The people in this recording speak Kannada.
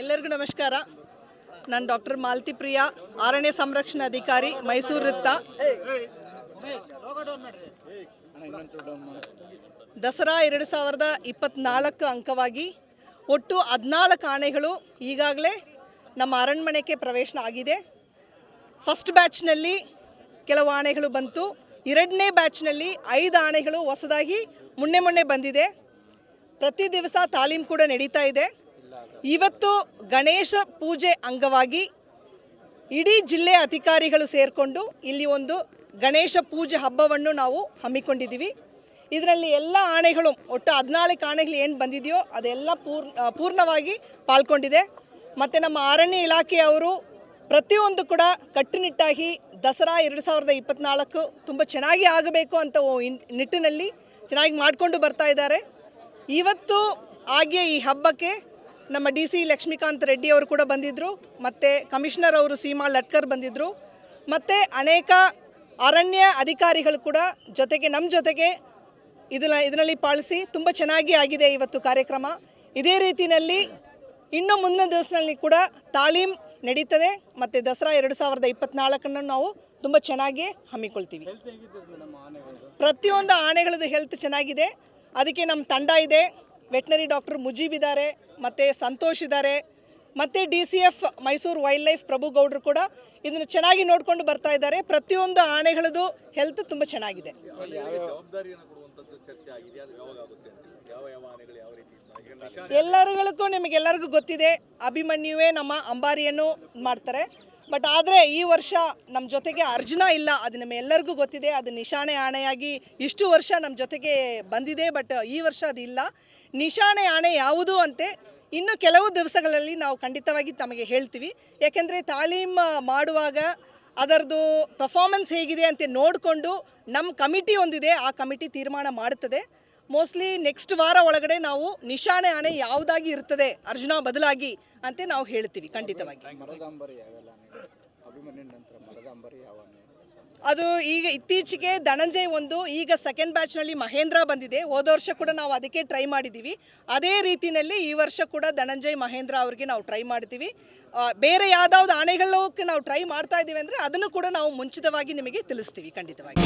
ಎಲ್ಲರಿಗೂ ನಮಸ್ಕಾರ. ನಾನು ಡಾಕ್ಟರ್ ಮಾಲತಿ ಪ್ರಿಯಾ ಅರಣ್ಯ ಸಂರಕ್ಷಣಾ ಅಧಿಕಾರಿ, ಮೈಸೂರು ವೃತ್ತ. ದಸರಾ ಎರಡು ಸಾವಿರದ ಇಪ್ಪತ್ನಾಲ್ಕು ಅಂಕವಾಗಿ ಒಟ್ಟು ಹದಿನಾಲ್ಕು ಆನೆಗಳು ಈಗಾಗಲೇ ನಮ್ಮ ಅರಣ್ಮನೆಗೆ ಪ್ರವೇಶ ಆಗಿದೆ. ಫಸ್ಟ್ ಬ್ಯಾಚ್ನಲ್ಲಿ ಕೆಲವು ಆನೆಗಳು ಬಂತು. ಎರಡನೇ ಬ್ಯಾಚ್ನಲ್ಲಿ ಐದು ಆನೆಗಳು ಹೊಸದಾಗಿ ಮೊನ್ನೆ ಮೊನ್ನೆ ಬಂದಿದೆ. ಪ್ರತಿ ದಿವಸ ತಾಲೀಮ್ ಕೂಡ ನಡೀತಾ ಇದೆ. ಇವತ್ತು ಗಣೇಶ ಪೂಜೆ ಅಂಗವಾಗಿ ಇಡೀ ಜಿಲ್ಲೆ ಅಧಿಕಾರಿಗಳು ಸೇರಿಕೊಂಡು ಇಲ್ಲಿ ಒಂದು ಗಣೇಶ ಪೂಜೆ ಹಬ್ಬವನ್ನು ನಾವು ಹಮ್ಮಿಕೊಂಡಿದ್ದೀವಿ. ಇದರಲ್ಲಿ ಎಲ್ಲ ಆಣೆಗಳು, ಒಟ್ಟು ಹದಿನಾಲ್ಕು ಆಣೆಗಳು ಏನು ಬಂದಿದೆಯೋ ಅದೆಲ್ಲ ಪೂರ್ಣ ಪೂರ್ಣವಾಗಿ ಪಾಲ್ಗೊಂಡಿದೆ. ಮತ್ತು ನಮ್ಮ ಅರಣ್ಯ ಇಲಾಖೆಯವರು ಪ್ರತಿಯೊಂದು ಕೂಡ ಕಟ್ಟುನಿಟ್ಟಾಗಿ ದಸರಾ ಎರಡು ಸಾವಿರದ ಇಪ್ಪತ್ನಾಲ್ಕು ತುಂಬ ಚೆನ್ನಾಗಿ ಆಗಬೇಕು ಅಂತ ನಿಟ್ಟಿನಲ್ಲಿ ಚೆನ್ನಾಗಿ ಮಾಡಿಕೊಂಡು ಬರ್ತಾ ಇದ್ದಾರೆ. ಇವತ್ತು ಹಾಗೆ ಈ ಹಬ್ಬಕ್ಕೆ ನಮ್ಮ ಡಿ ಸಿ ಲಕ್ಷ್ಮೀಕಾಂತ್ ರೆಡ್ಡಿ ಅವರು ಕೂಡ ಬಂದಿದ್ದರು ಮತ್ತು ಕಮಿಷನರ್ ಅವರು ಸೀಮಾ ಲಟ್ಕರ್ ಬಂದಿದ್ದರು ಮತ್ತು ಅನೇಕ ಅರಣ್ಯ ಅಧಿಕಾರಿಗಳು ಕೂಡ ಜೊತೆಗೆ ನಮ್ಮ ಜೊತೆಗೆ ಇದನ್ನ, ಇದರಲ್ಲಿ ಪಾಲಿಸಿ ತುಂಬ ಚೆನ್ನಾಗಿ ಆಗಿದೆ ಇವತ್ತು ಕಾರ್ಯಕ್ರಮ. ಇದೇ ರೀತಿಯಲ್ಲಿ ಇನ್ನು ಮುಂದಿನ ದಿವಸದಲ್ಲಿ ಕೂಡ ತಾಲೀಮ್ ನಡೀತದೆ, ಮತ್ತು ದಸರಾ ಎರಡು ಸಾವಿರದ ಇಪ್ಪತ್ನಾಲ್ಕನ್ನು ನಾವು ತುಂಬ ಚೆನ್ನಾಗಿ ಹಮ್ಮಿಕೊಳ್ತೀವಿ. ಪ್ರತಿಯೊಂದು ಆನೆಗಳದ್ದು ಹೆಲ್ತ್ ಚೆನ್ನಾಗಿದೆ, ಅದಕ್ಕೆ ನಮ್ಮ ತಂಡ ಇದೆ. ವೆಟ್ನರಿ ಡಾಕ್ಟರ್ ಮುಜೀಬ್ ಇದ್ದಾರೆ, ಮತ್ತು ಸಂತೋಷ್ ಇದ್ದಾರೆ, ಮತ್ತು D C F Mysuru wildlife Prabhu ಗೌಡ್ರು ಕೂಡ ಇದನ್ನು ಚೆನ್ನಾಗಿ ನೋಡ್ಕೊಂಡು ಬರ್ತಾ ಇದ್ದಾರೆ. ಪ್ರತಿಯೊಂದು ಆನೆಗಳದ್ದು ಹೆಲ್ತ್ ತುಂಬ ಚೆನ್ನಾಗಿದೆ. ಎಲ್ಲರಿಗೂ ನಿಮಗೆಲ್ಲರಿಗೂ ಗೊತ್ತಿದೆ, ಅಭಿಮನ್ಯುವೇ ನಮ್ಮ ಅಂಬಾರಿಯನ್ನು ಮಾಡ್ತಾರೆ. ಬಟ್ ಆದರೆ ಈ ವರ್ಷ ನಮ್ಮ ಜೊತೆಗೆ ಅರ್ಜುನ ಇಲ್ಲ. ಅದು ನಮ್ಮೆಲ್ಲರಿಗೂ ಗೊತ್ತಿದೆ. ಅದು ನಿಶಾನೆ ಆಣೆಯಾಗಿ ಇಷ್ಟು ವರ್ಷ ನಮ್ಮ ಜೊತೆಗೆ ಬಂದಿದೆ. ಬಟ್ ಈ ವರ್ಷ ಅದು ಇಲ್ಲ. ನಿಶಾನೆ ಆಣೆ ಯಾವುದು ಅಂತೆ ಇನ್ನು ಕೆಲವು ದಿವಸಗಳಲ್ಲಿ ನಾವು ಖಂಡಿತವಾಗಿ ತಮಗೆ ಹೇಳ್ತೀವಿ. ಯಾಕೆಂದರೆ ತಾಲೀಮ್ ಮಾಡುವಾಗ ಅದರದ್ದು ಪರ್ಫಾರ್ಮೆನ್ಸ್ ಹೇಗಿದೆ ಅಂತ ನೋಡಿಕೊಂಡು ನಮ್ಮ ಕಮಿಟಿ ಒಂದಿದೆ. ಆ ಕಮಿಟಿ ತೀರ್ಮಾನ ಮಾಡುತ್ತದೆ. ಮೋಸ್ಟ್ಲಿ ನೆಕ್ಸ್ಟ್ ವಾರ ಒಳಗಡೆ ನಾವು ನಿಶಾನೆ ಆಣೆ ಯಾವುದಾಗಿ ಇರ್ತದೆ ಅರ್ಜುನ ಬದಲಾಗಿ ಅಂತ ನಾವು ಹೇಳ್ತೀವಿ ಖಂಡಿತವಾಗಿ. ಆನೆ ಅದು ಈಗ ಇತ್ತೀಚೆಗೆ ಧನಂಜಯ್ ಒಂದು ಈಗ ಸೆಕೆಂಡ್ ಬ್ಯಾಚ್ನಲ್ಲಿ ಮಹೇಂದ್ರ ಬಂದಿದೆ. ಹೋದ ವರ್ಷ ಕೂಡ ನಾವು ಅದಕ್ಕೆ ಟ್ರೈ ಮಾಡಿದ್ದೀವಿ. ಅದೇ ರೀತಿಯಲ್ಲಿ ಈ ವರ್ಷ ಕೂಡ ಧನಂಜಯ್ ಮಹೇಂದ್ರ ಅವ್ರಿಗೆ ನಾವು ಟ್ರೈ ಮಾಡ್ತೀವಿ. ಬೇರೆ ಯಾವ್ದಾವ್ದು ಆನೆಗಳಕ್ಕೆ ನಾವು ಟ್ರೈ ಮಾಡ್ತಾ ಇದ್ದೀವಿ ಅಂದರೆ ಅದನ್ನು ಕೂಡ ನಾವು ಮುಂಚಿತವಾಗಿ ನಿಮಗೆ ತಿಳಿಸ್ತೀವಿ ಖಂಡಿತವಾಗಿ.